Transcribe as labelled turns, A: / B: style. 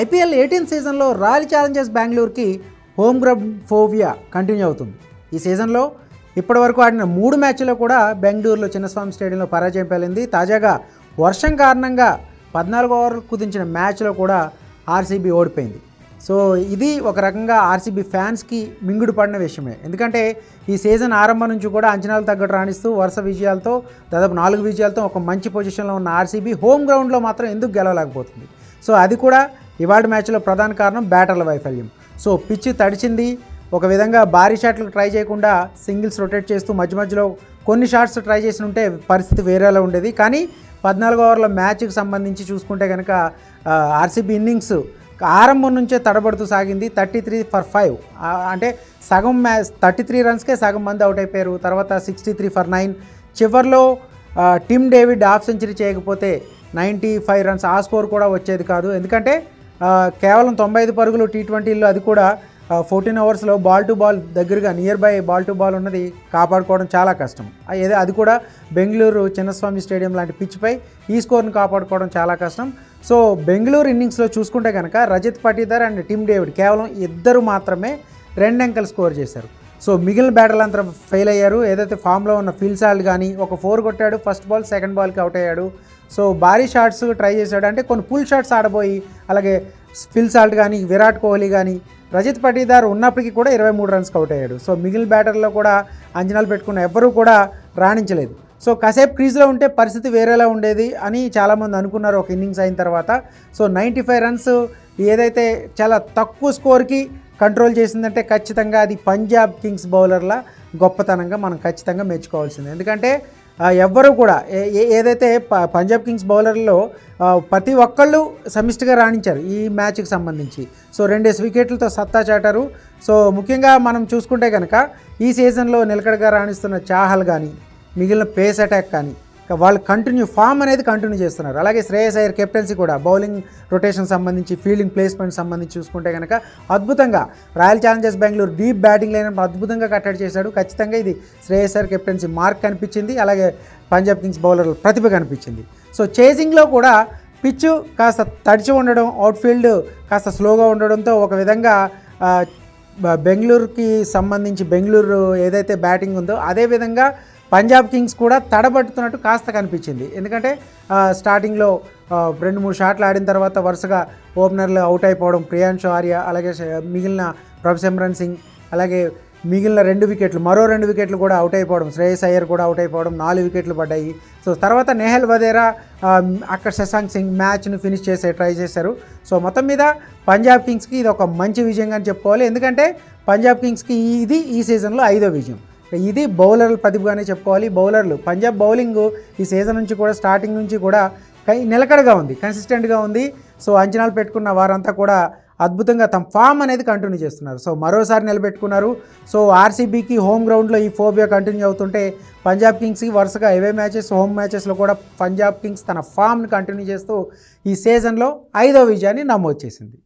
A: IPL eighteen సీజన్లో royal Challengers బెంగళూరుకి home ground ఫోవియా కంటిన్యూ అవుతుంది. ఈ సీజన్లో ఇప్పటివరకు ఆడిన మూడు మ్యాచ్లో కూడా బెంగళూరులో చిన్నస్వామి స్టేడియంలో పరాజయం పేలింది. తాజాగా వర్షం కారణంగా పద్నాలుగు ఓవర్లు కుదించిన మ్యాచ్లో కూడా ఆర్సీబీ ఓడిపోయింది. సో ఇది ఒక రకంగా ఆర్సీబీ ఫ్యాన్స్కి మింగుడు పడిన విషయమే. ఎందుకంటే ఈ సీజన్ ఆరంభం నుంచి కూడా అంచనాలు తగ్గట్టు రాణిస్తూ వరుస విజయాలతో దాదాపు నాలుగు విజయాలతో ఒక మంచి పొజిషన్లో ఉన్న ఆర్సీబీ హోమ్ గ్రౌండ్లో మాత్రం ఎందుకు గెలవలేకపోతుంది? సో అది కూడా ఇవాళ మ్యాచ్లో ప్రధాన కారణం బ్యాటర్ల వైఫల్యం. సో పిచ్ తడిచింది. ఒక విధంగా భారీ షాట్లకు ట్రై చేయకుండా సింగిల్స్ రొటేట్ చేస్తూ మధ్య మధ్యలో కొన్ని షాట్స్ ట్రై చేసి ఉంటే పరిస్థితి వేరేలా ఉండేది. కానీ పద్నాలుగు ఓవర్ల మ్యాచ్కి సంబంధించి చూసుకుంటే కనుక ఆర్సీబీ ఇన్నింగ్స్ ఆరంభం నుంచే తడబడుతూ సాగింది. Thirty three for five. అంటే సగం మ్యాచ్ థర్టీ త్రీ రన్స్కే సగం మంది అవుట్ అయిపోయారు. తర్వాత సిక్స్టీ త్రీ ఫర్ నైన్. చివరిలో టిమ్ డేవిడ్ హాఫ్ సెంచరీ చేయకపోతే నైంటీ ఫైవ్ రన్స్ ఆ స్కోర్ కూడా వచ్చేది కాదు. ఎందుకంటే కేవలం తొంభై ఐదు పరుగులు టీ ట్వంటీల్లో అది కూడా ఫోర్టీన్ అవర్స్లో బాల్ టు బాల్ దగ్గరగా near by ball to ball ఉన్నది కాపాడుకోవడం చాలా కష్టం. ఏదో అది కూడా బెంగళూరు చిన్నస్వామి స్టేడియం లాంటి పిచ్పై ఈ స్కోర్ను కాపాడుకోవడం చాలా కష్టం. సో బెంగళూరు ఇన్నింగ్స్లో చూసుకుంటే కనుక Rajat Patidar and Tim David కేవలం ఇద్దరు మాత్రమే రెండు అంకెల్ స్కోర్ చేశారు. సో మిగిలిన బ్యాటర్లు అంతా ఫెయిల్ అయ్యారు. ఏదైతే ఫామ్లో ఉన్న ఫీల్సాల్డ్ కానీ ఒక ఫోర్ కొట్టాడు ఫస్ట్ బాల్ సెకండ్ బాల్కి అవుట్ అయ్యాడు. సో భారీ షాట్స్ ట్రై చేశాడు. అంటే కొన్ని పుల్ షాట్స్ ఆడబోయి అలాగే ఫిల్సాల్ట్ కానీ విరాట్ కోహ్లీ కానీ రజిత్ పటీదార్ ఉన్నప్పటికీ కూడా ఇరవై మూడు రన్స్కి అవుట్ అయ్యాడు. సో మిగిలిన బ్యాటర్లో కూడా అంచనాలు పెట్టుకున్న ఎవ్వరూ కూడా రాణించలేదు. సో కాసేపు క్రీజ్లో ఉంటే పరిస్థితి వేరేలా ఉండేది అని చాలామంది అనుకున్నారు ఒక ఇన్నింగ్స్ అయిన తర్వాత. సో నైంటీ ఫైవ్ రన్స్ ఏదైతే చాలా తక్కువ స్కోర్కి కంట్రోల్ చేసిందంటే ఖచ్చితంగా అది పంజాబ్ కింగ్స్ బౌలర్ల గొప్పతనంగా మనం ఖచ్చితంగా మెచ్చుకోవాల్సింది. ఎందుకంటే ఎవ్వరూ కూడా ఏ- ఏ- ఏదైతే ప- పంజాబ్ కింగ్స్ బౌలర్లో ప్రతి ఒక్కళ్ళు సమిష్టిగా రాణించారు ఈ మ్యాచ్కి సంబంధించి. సో రెండేసి వికెట్లతో సత్తా చాటారు. సో ముఖ్యంగా మనం చూసుకుంటే కనుక ఈ సీజన్లో నిలకడగా రాణిస్తున్న చాహల్ కానీ మిగిలిన పేస్ అటాక్ కానీ వాళ్ళు కంటిన్యూ ఫామ్ అనేది కంటిన్యూ చేస్తున్నారు. అలాగే శ్రేయస్ అయ్యర్ కెప్టెన్సీ కూడా బౌలింగ్ రొటేషన్ సంబంధించి ఫీల్డింగ్ ప్లేస్మెంట్ సంబంధించి చూసుకుంటే కనుక అద్భుతంగా royal challengers Bengaluru deep batting line అద్భుతంగా కట్టడి చేశాడు. ఖచ్చితంగా ఇది శ్రేయస్ అయ్యర్ కెప్టెన్సీ మార్క్ కనిపించింది. అలాగే పంజాబ్ కింగ్స్ బౌలర్ ప్రతిభ కనిపించింది. సో చేసింగ్లో కూడా పిచ్ కాస్త తడిచి ఉండడం అవుట్ఫీల్డ్ కాస్త స్లోగా ఉండడంతో ఒక విధంగా బెంగళూరుకి సంబంధించి బెంగళూరు ఏదైతే బ్యాటింగ్ ఉందో అదే విధంగా పంజాబ్ కింగ్స్ కూడా తడబడుతున్నట్టు కాస్త కనిపించింది. ఎందుకంటే స్టార్టింగ్లో రెండు మూడు షాట్లు ఆడిన తర్వాత వరుసగా ఓపెనర్లు అవుట్ అయిపోవడం ప్రియాంశు ఆర్య అలాగే మిగిలిన ప్రభసిమ్రన్ సింగ్ అలాగే మిగిలిన రెండు వికెట్లు మరో రెండు వికెట్లు కూడా అవుట్ అయిపోవడం శ్రేయస్ అయ్యర్ కూడా అవుట్ అయిపోవడం నాలుగు వికెట్లు పడ్డాయి. సో తర్వాత నెహల్ వదేరా అక్కడ శశాంక్ సింగ్ మ్యాచ్ను ఫినిష్ చేసే ట్రై చేశారు. సో మొత్తం మీద పంజాబ్ కింగ్స్కి ఇది ఒక మంచి విజయంగా అని చెప్పుకోవాలి. ఎందుకంటే పంజాబ్ కింగ్స్కి ఇది ఈ సీజన్లో ఐదో విజయం. ఇది బౌలర్ల ప్రతిభగానే చెప్పుకోవాలి. బౌలర్లు పంజాబ్ బౌలింగ్ ఈ సీజన్ నుంచి కూడా స్టార్టింగ్ నుంచి కూడా నిలకడగా ఉంది కన్సిస్టెంట్గా ఉంది. సో అంచనాలు పెట్టుకున్న వారంతా కూడా అద్భుతంగా తమ ఫామ్ అనేది కంటిన్యూ చేస్తున్నారు. సో మరోసారి నిలబెట్టుకున్నారు. సో ఆర్సీబీకి హోమ్ గ్రౌండ్లో ఈ ఫోబియా కంటిన్యూ అవుతుంటే పంజాబ్ కింగ్స్కి వరుసగా అవే మ్యాచెస్ హోమ్ మ్యాచెస్లో కూడా పంజాబ్ కింగ్స్ తన ఫామ్ని కంటిన్యూ చేస్తూ ఈ సీజన్లో ఐదో విజయాన్ని నమోదు చేసింది.